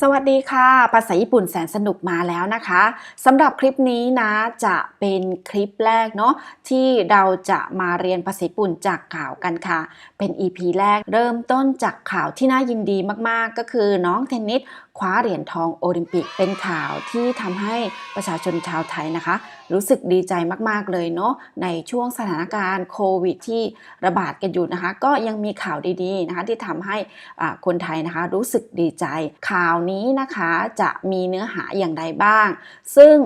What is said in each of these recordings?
สวัสดีค่ะ ภาษาญี่ปุ่นแสนสนุกมาแล้วนะคะสำหรับคลิปนี้นะจะเป็นคลิปแรกเนาะที่เราจะมาเรียนภาษาญี่ปุ่นจากข่าวกันค่ะ เป็น EP แรกเริ่มต้นจากข่าวที่น่ายินดีมากๆ ก็คือน้องเทนนิสคว้าเหรียญทองโอลิมปิกเป็นข่าวที่ทำให้ประชาชนชาวไทยนะคะ รู้สึกดีใจมากๆเลยเนาะในช่วงสถานการณ์โควิดที่ระบาดกันอยู่นะคะ ก็ยังมีข่าวดีๆนะคะที่ทำให้คนไทยนะคะรู้สึกดีใจข่าวนี้นะคะจะมีเนื้อหาอย่างใดบ้าง ซึ่ง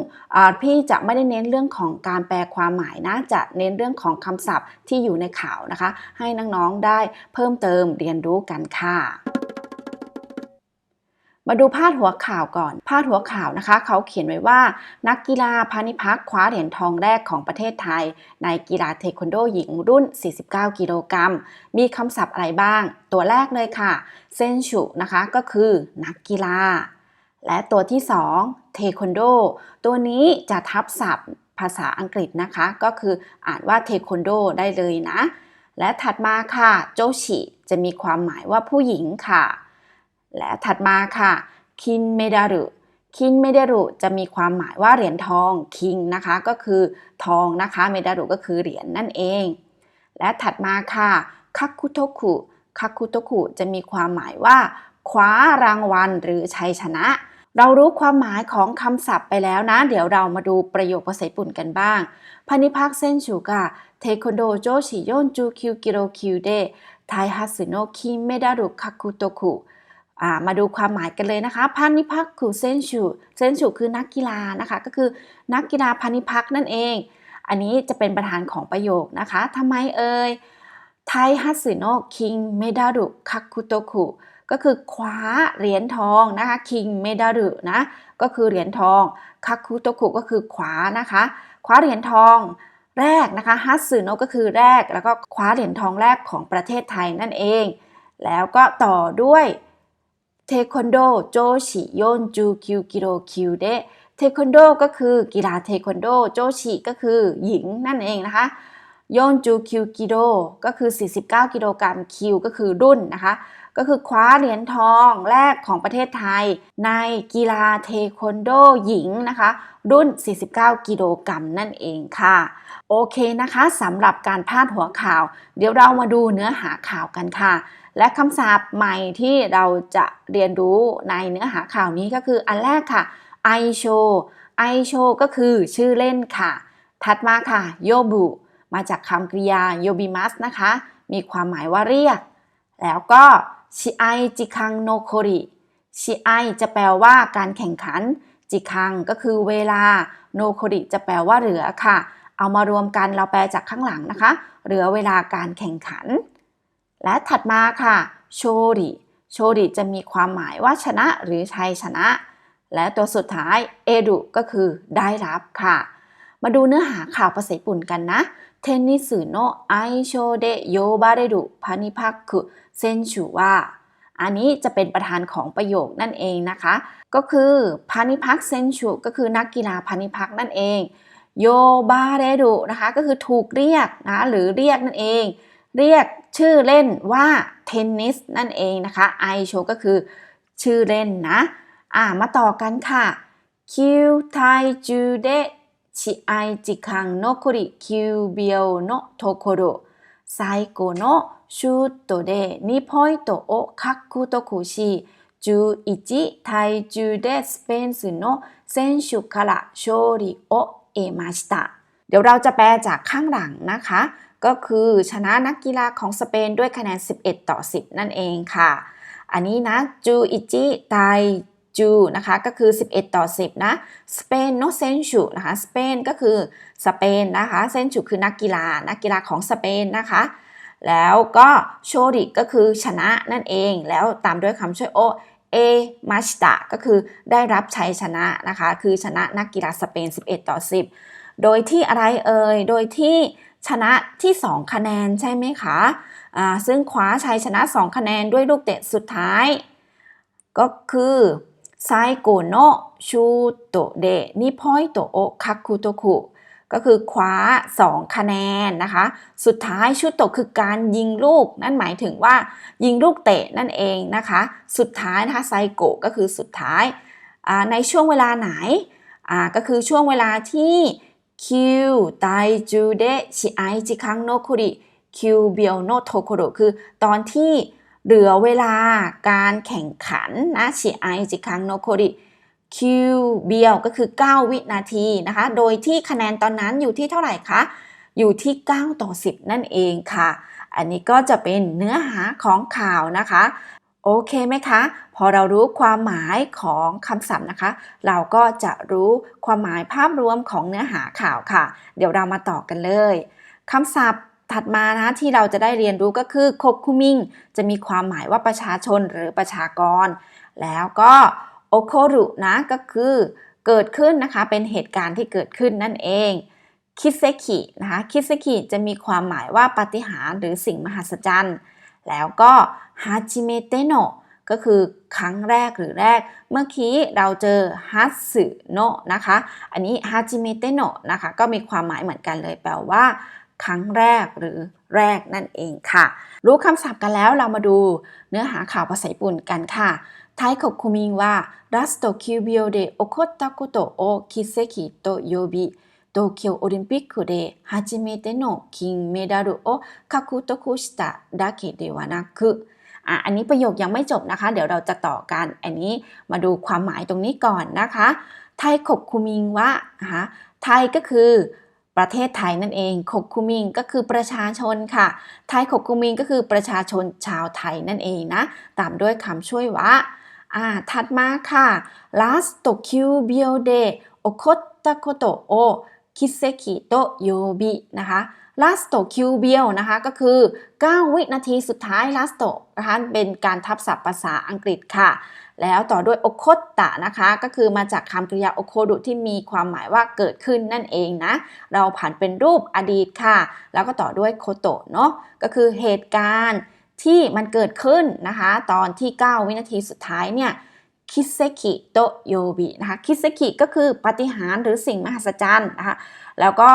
พี่จะไม่ได้เน้นเรื่องของการแปลความหมายนะ จะเน้นเรื่องของคำศัพท์ที่อยู่ในข่าวนะคะ ให้น้องๆได้เพิ่มเติมเรียนรู้กันค่ะ มาดูพาดหัวข่าวก่อน พาดหัวข่าวนะคะ เขาเขียนไว้ว่า นักกีฬาพานิพักคว้าเหรียญทองแรกของประเทศไทย ในกีฬาเทควันโดหญิงรุ่น 49 กิโลกรัม มีคำศัพท์อะไรบ้าง ตัวแรกเลยค่ะ เซนชูนะคะก็คือนักกีฬา และตัวที่ 2 เทควันโด ตัวนี้จะทับศัพท์ภาษาอังกฤษนะคะ ก็คืออ่านว่าเทควันโดได้เลยนะ และถัดมาค่ะ โจชิ จะมีความหมายว่าผู้หญิงค่ะ และถัดมาค่ะคินเมดารุคินเมดารุจะมีความหมายว่าเหรียญทองคิงนะคะก็คือทองนะคะเมดารุก็คือเหรียญนั่นเอง และถัดมาค่ะคักคุโตคุคักคุโตคุจะมีความหมายว่าคว้ารางวัลหรือชัยชนะ เรารู้ความหมายของคำศัพท์ไปแล้วนะ เดี๋ยวเรามาดูประโยคภาษาญี่ปุ่นกันบ้างพานิพักเซนชูกะเทควันโดโจชิโยนจูคิวกิโรคิวเดไทฮัสึโนคิเมดารุคักคุโตคุ มาดูความหมายกันเลยนะคะพานิพักคือเซนชูเซนชูคือนักกีฬานะคะ ก็คือนักกีฬาพานิพักนั่นเอง อันนี้จะเป็นประธานของประโยคนะคะทำไมเอ่ยไทฮัสึโนะคิงเมดารุคักคุโตคุก็คือคว้าเหรียญทองนะคะคิงเมดารุนะก็คือเหรียญทองคักคุโตคุก็คือคว้านะคะคว้าเหรียญทองแรกนะคะฮัตสึโนะก็คือแรก แล้วก็คว้าเหรียญทองแรกของประเทศไทยนั่นเอง แล้วก็ต่อด้วย เทควันโดโจชิโยนจูคิวกิโลคิวเดเทควันโดก็คือกีฬาเทควันโดโจชิก็คือหญิงนั่นเองนะคะโยนจูคิวกิโลก็คือ 49 กิโลกรัมคิวก็คือรุ่นนะคะ ก็คือคว้าเหรียญทองแรกของประเทศไทย ในกีฬาเทควันโดหญิงนะคะ รุ่น 49 กิโลกรัมนั่นเองค่ะ โอเคนะคะสำหรับการพาดหัวข่าว เดี๋ยวเรามาดูเนื้อหาข่าวกันค่ะ และคำศัพท์ใหม่ที่เราจะเรียนรู้ในเนื้อหาข่าวนี้ก็คืออันแรกค่ะไอโชไอโชก็คือชื่อเล่นค่ะ ถัดมาค่ะโยบุมาจากคำกริยาโยบิมัสนะคะ มีความหมายว่าเรียก แล้วก็ ชิไอจิคังโนโคริชิไอจะแปลว่าการแข่งขัน จิคังก็คือเวลา โนโคริจะแปลว่าเหลือค่ะ เอามารวมกันเราแปลจากข้างหลังนะคะ เหลือเวลาการแข่งขัน และถัดมาค่ะ โชริโชริจะมีความหมายว่าชนะหรือชัยชนะ และตัวสุดท้าย เอดุก็คือได้รับค่ะ มาดูเนื้อหาข่าวภาษาญี่ปุ่นกันนะเทนนิสโนไอโชเดโยบาเรดุพานิพักคุเซนชูว่าอันนี้จะเป็นประธานของประโยคนั่นเองนะคะ ก็คือพานิพักเซนชูก็คือนักกีฬาพานิพักนั่นเองโยบาเรดุนะคะก็คือถูกเรียกนะหรือเรียกนั่นเอง เรียกชื่อเล่นว่าเทนนิสนั่นเองนะคะไอโชก็คือชื่อเล่นนะ อ่ามาต่อกันค่ะคิวไทจูเด ชิไอจิคังโนคุริคิวเบียวโนโทโคโร最後のシュートで2ポイントを獲得し11体重でスペンスの選手から勝利を得ましたเดี๋ยวเราจะแปลจากข้างหลังนะคะ ก็คือชนะนักกีฬาของสเปนด้วยคะแนน 11 ต่อ 10 นั่นเองค่ะ อันนี้นะจูอิจิไต จูนะคะก็คือ 11 ต่อ 10 นะสเปนโนเซนชูนะคะสเปนก็คือสเปนนะคะเซนชูคือนักกีฬานักกีฬาของสเปนนะคะแล้วก็โชริก็คือชนะนั่นเอง แล้วตามด้วยคำช่วยโอเอมาชิตะก็คือได้รับชัยชนะนะคะ คือชนะนักกีฬาสเปน 11 ต่อ 10 โดยที่อะไรเอ่ย โดยที่ชนะที่ 2 คะแนนใช่ไหมคะอ่าซึ่งคว้าชัยชนะ 2 คะแนนด้วยลูกเตะสุดท้าย ก็คือ ไซโกโนชูโตเดนิพอยโตโอคักคุโตคุก็คือคว้า 2 คะแนนนะคะ สุดท้ายชุดโตะคือการยิงลูก นั่นหมายถึงว่ายิงลูกเตะนั่นเองนะคะ สุดท้ายนะคะไซโกก็คือสุดท้ายในช่วงเวลาไหนก็คือช่วงเวลาที่คิวไตจูเดชิไอจิคังโนคุริคิวเบียวโนโทโคโรคือตอนที่ เหลือเวลาการแข่งขันนะชิไอจิคังโนโคุริคิวเบียวก็คือ 9 วินาทีนะคะ โดยที่คะแนนตอนนั้นอยู่ที่เท่าไหร่คะ อยู่ที่ 9 ต่อ 10 นั่นเองค่ะ อันนี้ก็จะเป็นเนื้อหาของข่าวนะคะ โอเคไหมคะ พอเรารู้ความหมายของคำศัพท์นะคะ เราก็จะรู้ความหมายภาพรวมของเนื้อหาข่าวค่ะ เดี๋ยวเรามาต่อกันเลยคำศัพท์ ถัดมานะที่เราจะได้เรียนรู้ก็คือโคคุมิงจะมีความหมายว่าประชาชนหรือประชากร แล้วก็โอโครุนะก็คือเกิดขึ้นนะคะเป็นเหตุการณ์ที่เกิดขึ้นนั่นเองคิเซคินะคะคิเซคิจะมีความหมายว่าปาฏิหาริย์หรือสิ่งมหัศจรรย์ แล้วก็ฮาจิเมเตโนก็คือครั้งแรกหรือแรก เมื่อกี้เราเจอฮัตสึโนะนะคะ อันนี้ฮาจิเมเตโนะนะคะ ก็มีความหมายเหมือนกันเลยแปลว่า ครั้งแรกหรือแรกนั่นเองค่ะ รู้คำศัพท์กันแล้วเรามาดูเนื้อหาข่าวภาษาญี่ปุ่นกันค่ะไทย国民はラスト9秒で起こったことを奇跡と呼び東京オリンピックで初めての金メダルを獲得しただけではなくอ่ะอันนี้ประโยคยังไม่จบนะคะ เดี๋ยวเราจะต่อกัน อันนี้มาดูความหมายตรงนี้ก่อนนะคะ ไทยขบคุมิงวะนะคะไทยก็คือ ประเทศไทยนั่นเองขกคุมิงก็คือประชาชนค่ะ ไทยขกคุมิงก็คือประชาชนชาวไทยนั่นเองนะ ตามด้วยคำช่วยวะอ่าถัดมาค่ะ last tokyo bio de okotta koto o kiseki to yobi นะคะ last คิวเบียวนะคะก็คือ 9 วินาทีสุดท้าย last นะคะเป็นการทับศัพท์ภาษาอังกฤษค่ะ แล้วต่อด้วยโอโคตะนะคะ ก็คือมาจากคำกริยาโอโคดุที่มีความหมายว่าเกิดขึ้นนั่นเองนะ เราผ่านเป็นรูปอดีตค่ะ แล้วก็ต่อด้วยโคโตะเนาะก็คือเหตุการณ์ที่มันเกิดขึ้นนะคะ ตอนที่ 9 วินาทีสุดท้ายเนี่ย คิเซกิโตโยบินะคะคิเซกิก็คือปฏิหารหรือสิ่งมหัศจรรย์นะคะแล้วก็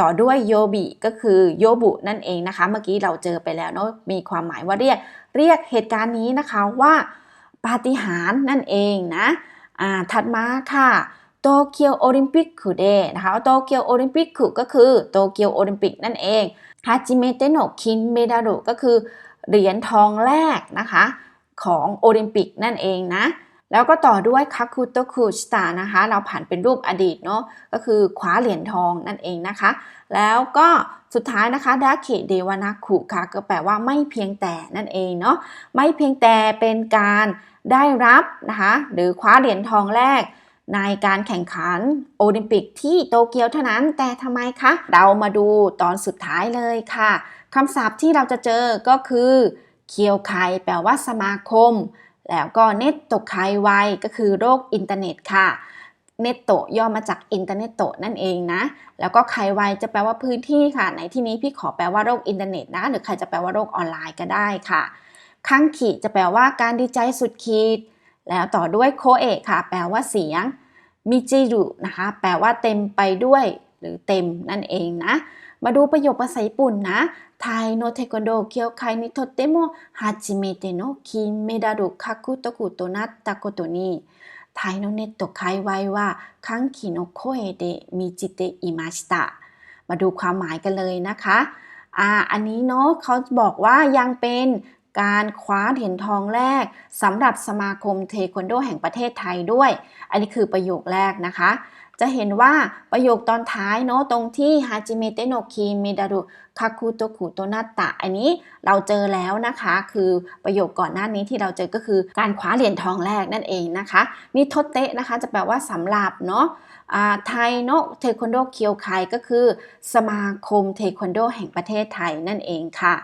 ต่อด้วยโยบิก็คือโยบุนั่นเองนะคะเมื่อกี้เราเจอไปแล้วเนาะมีความหมายว่าเรียกเรียกเหตุการณ์นี้นะคะว่าปาฏิหาริย์นั่นเองนะถัดมาค่ะโตเกียวโอลิมปิกคุเดนะคะโตเกียวโอลิมปิกคุก็คือโตเกียวโอลิมปิกนั่นเองฮาจิเมเตโนคินเมดารุก็คือเหรียญทองแรกนะคะ ของโอลิมปิกนั่นเองนะ แล้วก็ต่อด้วยคาคุโตคุชตานะคะ เราผ่านเป็นรูปอดีตเนาะก็คือคว้าเหรียญทองนั่นเองนะคะ แล้วก็สุดท้ายนะคะดาเคเดวานาคุค่ะก็แปลว่าไม่เพียงแต่นั่นเองเนาะไม่เพียงแต่เป็นการได้รับนะคะหรือคว้าเหรียญทองแรกในการแข่งขันโอลิมปิกที่โตเกียวเท่านั้น แต่ทำไมคะ เรามาดูตอนสุดท้ายเลยค่ะคำศัพท์ที่เราจะเจอก็คือ เคียวไคแปลว่าสมาคม แล้วก็เน็ตโตไคไวก็คือโรคอินเทอร์เน็ตค่ะเน็ตโตย่อมาจากอินเทอร์เน็ตโตนั่นเองนะ แล้วก็ไคไวจะแปลว่าพื้นที่ค่ะ ในที่นี้พี่ขอแปลว่าโรคอินเทอร์เน็ตนะ หรือใครจะแปลว่าโรคออนไลน์ก็ได้ค่ะคังขีจะแปลว่าการดีใจสุดขีด แล้วต่อด้วยโคเอะค่ะ แปลว่าเสียง มิจิรุนะคะ แปลว่าเต็มไปด้วย หรือเต็มนั่นเองนะ มาดูประโยคภาษาญี่ปุ่นนะ タイのテコンドー協会にとっても初めての金メダル獲得となったことに、タイのネット界隈は歓喜の声で満ちていました。มาดูความหมายกันเลยนะคะอ่าอันนี้เนาะเขาบอกว่ายังเป็นการคว้าเหรียญทองแรกสำหรับสมาคมเทควันโดแห่งประเทศไทยด้วย อันนี้คือประโยคแรกนะคะ จะเห็นว่าประโยคตอนท้ายเนาะตรงที่ฮาจิเมเตโนคิมิดารุคาคุโตคุโตนาตะอันนี้เราเจอแล้วนะคะ คือประโยคก่อนหน้านี้ที่เราเจอก็คือการคว้าเหรียญทองแรกนั่นเองนะคะมิโทเตะนะคะจะแปลว่าสำหรับเนาะไทยโนเทควันโดเคียวไคก็คือ สมาคมเทควันโดแห่งประเทศไทยนั่นเองค่ะ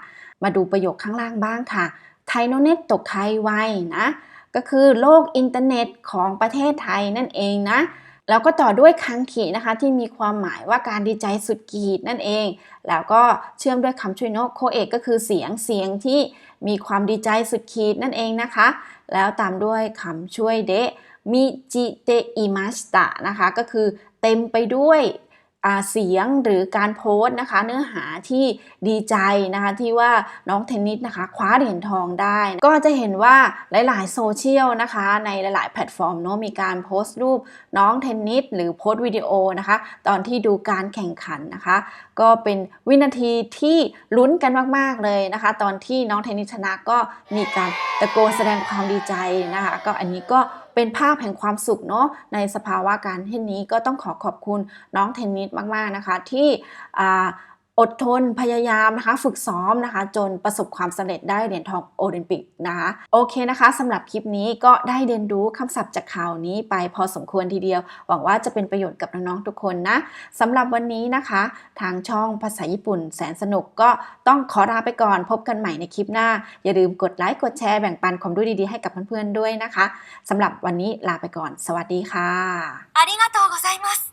มาดูประโยคข้างล่างบ้างค่ะไทโนเน็ตตกไคไวนะก็คือโลกอินเทอร์เน็ตของประเทศไทยนั่นเองนะ แล้วก็ต่อด้วยคังขีนะคะ ที่มีความหมายว่าการดีใจสุดขีดนั่นเอง แล้วก็เชื่อมด้วยคำช่วยโนโคเอกก็คือเสียงเสียงที่มีความดีใจสุดขีดนั่นเองนะคะ แล้วตามด้วยคำช่วยเดมิจิเตอิมาสตะนะคะ ก็คือเต็มไปด้วย เสียงหรือการโพสต์นะคะ เนื้อหาที่ดีใจนะคะที่ว่าน้องเทนนิสนะคะ คว้าเหรียญทองได้ ก็จะเห็นว่าหลาย ๆ โซเชียลนะคะ ในหลาย ๆ แพลตฟอร์มเนาะมีการโพสต์รูปน้องเทนนิสหรือโพสต์วิดีโอนะคะ ตอนที่ดูการแข่งขันนะคะ ก็เป็นวินาทีที่ลุ้นกันมาก ๆ เลยนะคะ ตอนที่น้องเทนนิสชนะก็มีการตะโกนแสดงความดีใจนะคะ ก็อันนี้ก็ เป็นภาพแห่งความสุขเนาะในสภาวะการเช่นนี้ก็ต้องขอขอบคุณน้องเทนนิสมากๆนะคะ ที่ อดทนพยายามนะคะ ฝึกซ้อมนะคะ จนประสบความสำเร็จได้เหรียญทองโอลิมปิกนะคะ โอเคนะคะสำหรับคลิปนี้ก็ได้เรียนรู้คำศัพท์จากข่าวนี้ไปพอสมควรทีเดียว หวังว่าจะเป็นประโยชน์กับน้องๆทุกคนนะสำหรับวันนี้นะคะ ทางช่องภาษาญี่ปุ่นแสนสนุกก็ต้องขอลาไปก่อนพบกันใหม่ในคลิปหน้า อย่าลืมกดไลค์กดแชร์แบ่งปันความรู้ดีๆให้กับเพื่อนๆด้วยนะคะสำหรับวันนี้ลาไปก่อน สวัสดีค่ะ ありがとうございます。